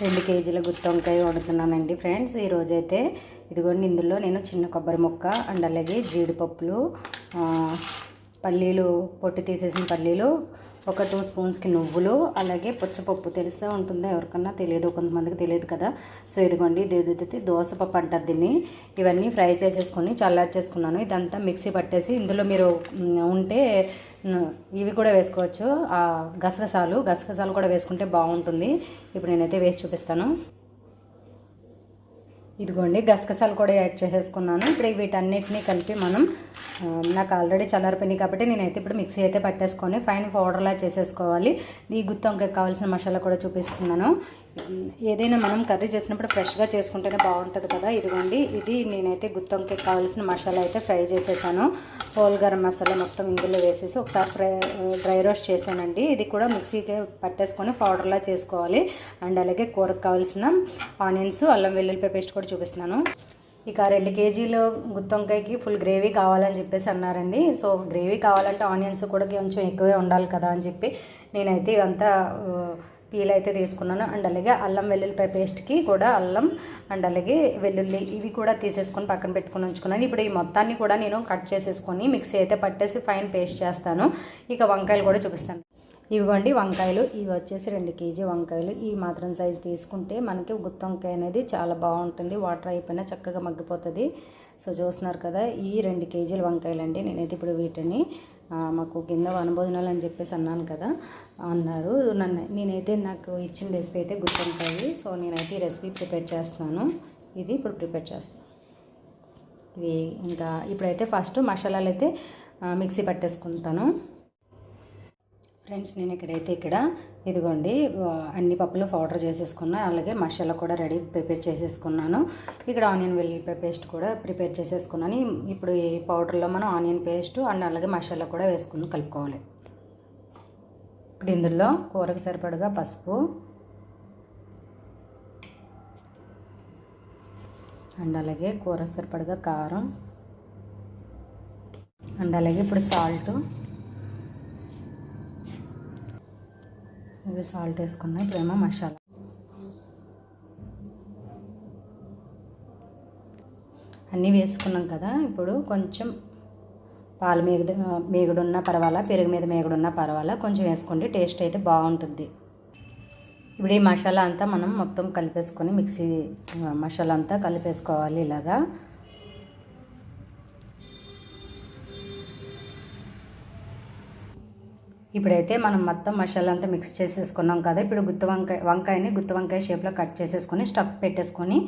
రెండు కేజీల గుత్తి వంకాయ వండుతున్నానండి ఫ్రెండ్స్. ఈరోజైతే ఇదిగోండి ఇందులో నేను చిన్న కొబ్బరి ముక్క అండ్ అలాగే జీడిపప్పులు పల్లీలు పొట్టు తీసేసిన పల్లీలు ఒక టూ స్పూన్స్కి నువ్వులు అలాగే పుచ్చపప్పు. తెలుసా ఉంటుందా ఎవరికన్నా తెలియదు కొంతమందికి తెలియదు కదా. సో ఇదిగోండి ఇది దోసపప్పు అంటారు దీన్ని. ఇవన్నీ ఫ్రై చేసేసుకొని చల్లారి చేసుకున్నాను. ఇదంతా మిక్సీ పట్టేసి ఇందులో మీరు ఉంటే ఇవి కూడా వేసుకోవచ్చు. గసగసాలు గసగసాలు కూడా వేసుకుంటే బాగుంటుంది. ఇప్పుడు నేనైతే వేసి చూపిస్తాను. ఇదిగోండి గసగసాలు కూడా యాడ్ చేసేసుకున్నాను. ఇప్పుడు వీటన్నిటిని కలిపి మనం నాకు ఆల్రెడీ చల్లారిపోయినాయి కాబట్టి నేనైతే ఇప్పుడు మిక్సీ అయితే పట్టేసుకొని ఫైన్ పౌడర్లా చేసేసుకోవాలి. ఈ గుత్తంకి కావాల్సిన మసాలా కూడా చూపిస్తున్నాను. ఏదైనా మనం కర్రీ చేసినప్పుడు ఫ్రెష్గా చేసుకుంటేనే బాగుంటుంది కదా. ఇదిగోండి ఇది నేనైతే గుత్తి వంకాయకి కావాల్సిన మసాలా అయితే ఫ్రై చేసేసాను. హోల్ గరం మసాలా మొత్తం ఇందులో వేసేసి ఒకసారి ఫ్రై డ్రై రోస్ట్ చేశానండి. ఇది కూడా మిక్సీకి పట్టేసుకొని పౌడర్లా చేసుకోవాలి. అండ్ అలాగే కూరకు కావాల్సిన ఆనియన్స్ అల్లం వెల్లుల్లిపాయ పేస్ట్ కూడా చూపిస్తున్నాను. ఇక రెండు కేజీలు గుత్తొంకాయకి ఫుల్ గ్రేవీ కావాలని చెప్పేసి అన్నారండి. సో గ్రేవీ కావాలంటే ఆనియన్స్ కూడా కొంచెం ఎక్కువే ఉండాలి కదా అని చెప్పి నేనైతే ఇవంతా పీల్ అయితే తీసుకున్నాను. అండ్ అలాగే అల్లం వెల్లుల్లిపాయ పేస్ట్కి కూడా అల్లం అండ్ అలాగే వెల్లుల్లి ఇవి కూడా తీసేసుకొని పక్కన పెట్టుకొని ఉంచుకున్నాను. ఇప్పుడు ఈ మొత్తాన్ని కూడా నేను కట్ చేసేసుకొని మిక్సీ అయితే పట్టేసి ఫైన్ పేస్ట్ చేస్తాను. ఇక వంకాయలు కూడా చూపిస్తాను. ఇవిగోండి వంకాయలు. ఇవి వచ్చేసి రెండు కేజీ వంకాయలు. ఈ మాత్రం సైజు తీసుకుంటే మనకి గుత్తి వంకాయ అనేది చాలా బాగుంటుంది. వాటర్ అయిపోయినా చక్కగా మగ్గిపోతుంది. సో చూస్తున్నారు కదా ఈ రెండు కేజీల వంకాయలండి. నేనైతే ఇప్పుడు వీటిని మాకు కింద వనభోజనాలు అని చెప్పేసి అన్నాను కదా అన్నారు. నన్ను నేనైతే నాకు ఇచ్చిన రెసిపీ అయితే గుర్తుంటాయి. సో నేనైతే ఈ రెసిపీ ప్రిపేర్ చేస్తున్నాను. ఇది ఇప్పుడు ప్రిపేర్ చేస్తాను. ఇవి ఇంకా ఇప్పుడైతే ఫస్ట్ మసాలాలు అయితే మిక్సీ పట్టేసుకుంటాను. ఫ్రెండ్స్ నేను ఇక్కడైతే ఇక్కడ ఇదిగోండి అన్ని పప్పులు పౌడర్ చేసేసుకున్నాను అలాగే మసాలా కూడా రెడీ ప్రిపేర్ చేసేసుకున్నాను. ఇక్కడ ఆనియన్ వెల్లుల్లిపాయ పేస్ట్ కూడా ప్రిపేర్ చేసేసుకున్నాను. ఇప్పుడు ఈ పౌడర్లో మనం ఆనియన్ పేస్ట్ అండ్ అలాగే మసాలా కూడా వేసుకుని కలుపుకోవాలి. ఇప్పుడు ఇందులో కూరకు సరిపడగా పసుపు అండ్ అలాగే కూర సరిపడగా కారం అండ్ అలాగే ఇప్పుడు సాల్ట్ ఇవి సాల్ట్ వేసుకున్నాయి ఇప్పుడేమో మసాలా. అన్నీ వేసుకున్నాం కదా. ఇప్పుడు కొంచెం పాల మేగడు మేగుడున్నా పర్వాలా పెరుగు మీద మేగుడున్నా పర్వాలా కొంచెం వేసుకోండి. టేస్ట్ అయితే బాగుంటుంది. ఇప్పుడు ఈ మసాలా అంతా మనం మొత్తం కలిపేసుకొని మిక్సీ మసాలా అంతా కలిపేసుకోవాలి ఇలాగా. ఇప్పుడైతే మనం మొత్తం మసాలా అంతా మిక్స్ చేసేసుకున్నాం కదా ఇప్పుడు గుత్తి వంకాయ వంకాయని గుత్తి వంకాయ షేప్లో కట్ చేసేసుకొని స్టఫ్ పెట్టేసుకొని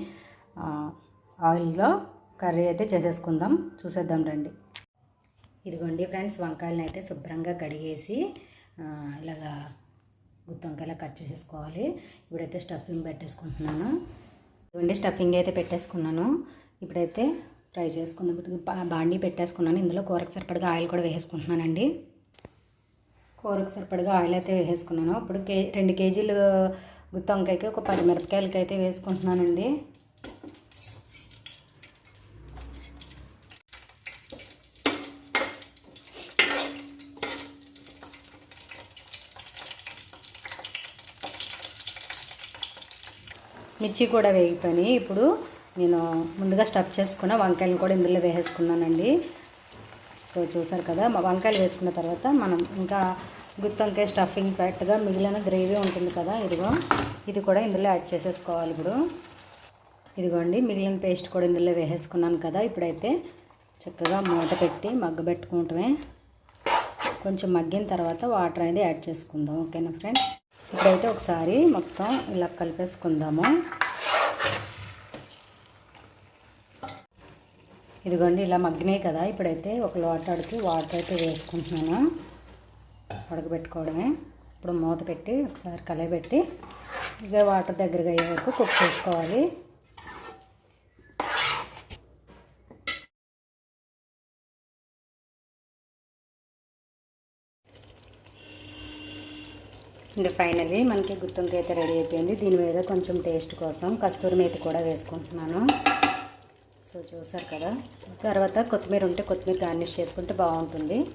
ఆయిల్లో కర్రీ అయితే చేసేసుకుందాం. చూసేద్దాం రండి. ఇదిగోండి ఫ్రెండ్స్ వంకాయలను అయితే శుభ్రంగా కడిగేసి ఇలాగా గుత్తి వంకాయలా కట్ చేసేసుకోవాలి. ఇప్పుడైతే స్టఫింగ్ పెట్టేసుకుంటున్నాను. ఇదిగోండి స్టఫింగ్ అయితే పెట్టేసుకున్నాను. ఇప్పుడైతే ఫ్రై చేసుకుందాం. బాండీ పెట్టేసుకున్నాను. ఇందులో కూరకు సరిపడగా ఆయిల్ కూడా వేసుకుంటున్నానండి కూరకు సరిపడగా ఆయిల్ అయితే వేసుకున్నాను ఇప్పుడు కే రెండు కేజీలు గుత్తి వంకాయకి ఒక పది మిరపకాయలకి అయితే వేసుకుంటున్నానండి. మిర్చి కూడా వేగిపోయినాయి. ఇప్పుడు నేను ముందుగా స్టఫ్ చేసుకున్న వంకాయలను కూడా ఇందులో వేసేసుకున్నానండి. సో చూసారు కదా వంకాయలు వేసుకున్న తర్వాత మనం ఇంకా గుత్తి వంకాయ స్టఫింగ్ పెట్టగా మిగిలిన గ్రేవీ ఉంటుంది కదా ఇదిగో. ఇది కూడా ఇందులో యాడ్ చేసేసుకోవాలి ఇప్పుడు. ఇదిగోండి మిగిలిన పేస్ట్ కూడా ఇందులో వేసేసుకున్నాను కదా ఇప్పుడైతే చక్కగా మూత పెట్టి మగ్గబెట్టుకుంటమే కొంచెం మగ్గిన తర్వాత వాటర్ అనేది యాడ్ చేసుకుందాం ఓకేనా ఫ్రెండ్స్ ఇప్పుడైతే ఒకసారి మొత్తం ఇలా కలిపేసుకుందాము. ఇదిగోండి ఇలా మగ్గినాయి కదా. ఇప్పుడైతే ఒక లోటాడికి వాటర్ అయితే వేసుకుంటున్నాను. ఉడకబెట్టుకోవడమే. ఇప్పుడు మూత పెట్టి ఒకసారి కలయబెట్టి ఇక వాటర్ దగ్గరగా అయ్యే వరకు కుక్ చేసుకోవాలి. అండ్ ఫైనలీ మనకి గుత్తొంకాయ అయితే రెడీ అయిపోయింది. దీని మీద కొంచెం టేస్ట్ కోసం కస్తూరి మేతి కూడా వేసుకుంటున్నాను. సో చూసారు కదా? తర్వాత కొత్తిమీర ఉంటే కొత్తిమీర గార్నిష్ చేసుకుంటే బాగుంటుంది.